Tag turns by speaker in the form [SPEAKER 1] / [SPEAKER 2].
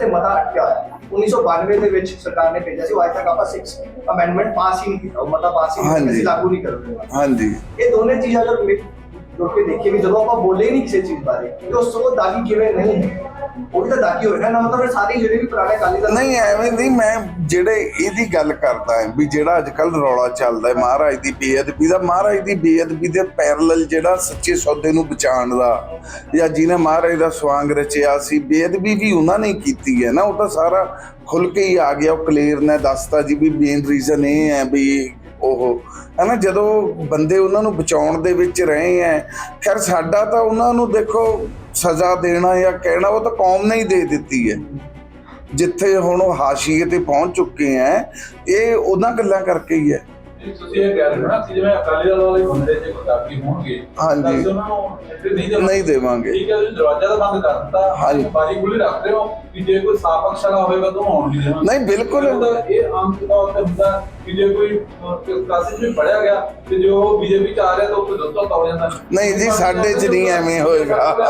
[SPEAKER 1] ਤੇ ਮਤਾ ਅਟਕਿਆ ਹੋਇਆ ਹੈ। 1992 ਦੇ ਵਿੱਚ ਸਰਕਾਰ ਨੇ ਭੇਜਿਆ ਸੀ ਉਹ ਅੱਜ ਤੱਕ ਆਪਾਂ 6 ਅਮੈਂਡਮੈਂਟ ਪਾਸ ਹੀ ਨਹੀਂ ਕੀਤਾ ਉਹ ਮਤਾ ਪਾਸ ਹੀ ਨਹੀਂ ਕੀਤਾ,
[SPEAKER 2] ਹਾਂਜੀ।
[SPEAKER 1] ਅਸੀਂ ਲਾਗੂ ਨਹੀਂ ਕਰਦੇ
[SPEAKER 2] ਹਾਂਜੀ
[SPEAKER 1] ਇਹ ਦੋਨੇ ਚੀਜ਼ਾਂ ਅਗਰ ਮਿਲ ਜੁੜ ਕੇ ਦੇਖੀਏ ਵੀ ਜਦੋਂ ਆਪਾਂ ਬੋਲੇ ਹੀ ਨਹੀਂ ਕਿਸੇ ਚੀਜ਼ ਬਾਰੇ ਕਿ ਉਸ ਤੋਂ ਦਾਗੀ ਕਿਵੇਂ ਨਹੀਂ ਹੈ ਉਹ ਵੀ ਤਾਂ ਦਾਗੀ ਹੋਏ ਨਾ ਨਾ ਮਤਲਬ ਫਿਰ ਸਾਰੇ ਜਿਹੜੇ ਵੀ ਪੁਰਾਣੇ ਅਕਾਲੀ ਦਲ
[SPEAKER 2] ਨਹੀਂ ਐਵੇਂ ਨਹੀਂ ਮੈਂ ਜਿਹੜੇ ਇਹਦੀ ਗੱਲ ਕਰਦਾ ਹਾਂ ਵੀ ਜਿਹੜਾ ਅੱਜ ਕੱਲ ਰੌਲਾ ਚੱਲਦਾ ਹੈ ਮਹਾਰਾਜ ਦੀ ਬੇਅਦਬੀ ਦਾ ਮਹਾਰਾਜ ਦੀ ਬੇਅਦਬੀ ਦੇ ਪੈਰਲਲ ਜਿਹੜਾ ਸੱਚੇ ਸੌਦੇ ਨੂੰ ਬਚਾਉਣ ਦਾ ਜਾਂ ਜਿਹਨੇ ਮਹਾਰਾਜ ਦਾ ਸਵਾਂਗ ਰਚਿਆ ਸੀ ਬੇਅਦਬੀ ਵੀ ਉਹਨਾਂ ਨੇ ਕੀਤੀ ਹੈ ਨਾ ਉਹ ਤਾਂ ਸਾਰਾ ਖੁੱਲ ਕੇ ਹੀ ਆ ਗਿਆ ਉਹ ਕਲੀਅਰ ਨੇ ਦੱਸਤਾ ਜੀ ਵੀ ਮੇਨ ਰੀਜ਼ਨ ਇਹ ਹੈ ਵੀ ਉਹ ਹਨਾ, ਜਦੋਂ ਬੰਦੇ ਉਹਨਾਂ ਨੂੰ ਬਚਾਉਣ ਦੇ ਵਿੱਚ ਰਹੇ ਹੈ ਖੈਰ ਸਾਡਾ ਤਾਂ ਉਹਨਾਂ ਨੂੰ ਦੇਖੋ ਸਜ਼ਾ ਦੇਣਾ ਜਾਂ ਕਹਿਣਾ, ਉਹ ਤਾਂ ਕੌਮ ਨੇ ਹੀ ਦੇ ਦਿੱਤੀ ਹੈ ਜਿੱਥੇ ਹੁਣ ਉਹ ਹਾਸ਼ੀਏ ਤੇ ਪਹੁੰਚ ਚੁੱਕੇ ਹੈ ਇਹ ਉਹਨਾਂ ਗੱਲਾਂ ਕਰਕੇ ਹੀ ਹੈ
[SPEAKER 3] ਤੁਸੀਂ ਇਹ ਕਹਿ ਰਹੇ ਹੋ ਨਾ ਕਿ ਜਿਵੇਂ ਅਕਾਲੀ ਦਲ ਵਾਲੇ ਬੰਦੇ ਜੇ ਕੋਈ ਦਾਗੀ ਹੋਣਗੇ
[SPEAKER 2] ਹਾਂਜੀ।
[SPEAKER 3] ਤਾਂ ਅਸੀਂ ਉਹਨਾਂ ਨੂੰ entry ਨਹੀਂ ਦੇਵਾਂਗੇ।
[SPEAKER 2] ਨਹੀਂ ਦੇਵਾਂਗੇ।
[SPEAKER 3] ਠੀਕ ਹੈ ਤੁਸੀਂ ਦਰਵਾਜ਼ਾ ਤਾਂ ਬੰਦ ਕਰ ਦਿੱਤਾ
[SPEAKER 2] ਹਾਂਜੀ।
[SPEAKER 3] ਬਾਰੀ ਖੁੱਲੀ ਰੱਖ ਰਹੇ ਹੋ ਕਿ ਜੇ ਕੋਈ ਸਾਫ਼ ਅਕਸ਼ਰ ਹੋਵੇਗਾ ਤਾਂ ਉਹ ਆਉਣ ਨਹੀਂ ਦੇਵਾਂਗੇ।
[SPEAKER 2] ਨਹੀਂ ਬਿਲਕੁਲ।
[SPEAKER 3] ਇਹ ਤਾਂ ਇਹ ਆਮ ਤੌਰ ਤੇ ਹੁੰਦਾ ਕਿ ਜੇ ਕੋਈ ਕਲਾਸਿਸ ਵਿੱਚ ਪੜਿਆ ਗਿਆ ਤੇ ਜੋ ਬੀਜੇਪੀ ਚ ਆ ਰਿਹਾ ਤਾਂ ਉਹ ਦੋਸਤਾਂ ਹੋ ਜਾਂਦਾ।
[SPEAKER 2] ਨਹੀਂ ਜੀ ਸਾਡੇ 'ਚ ਨਹੀਂ ਐਵੇਂ ਹੋਏਗਾ।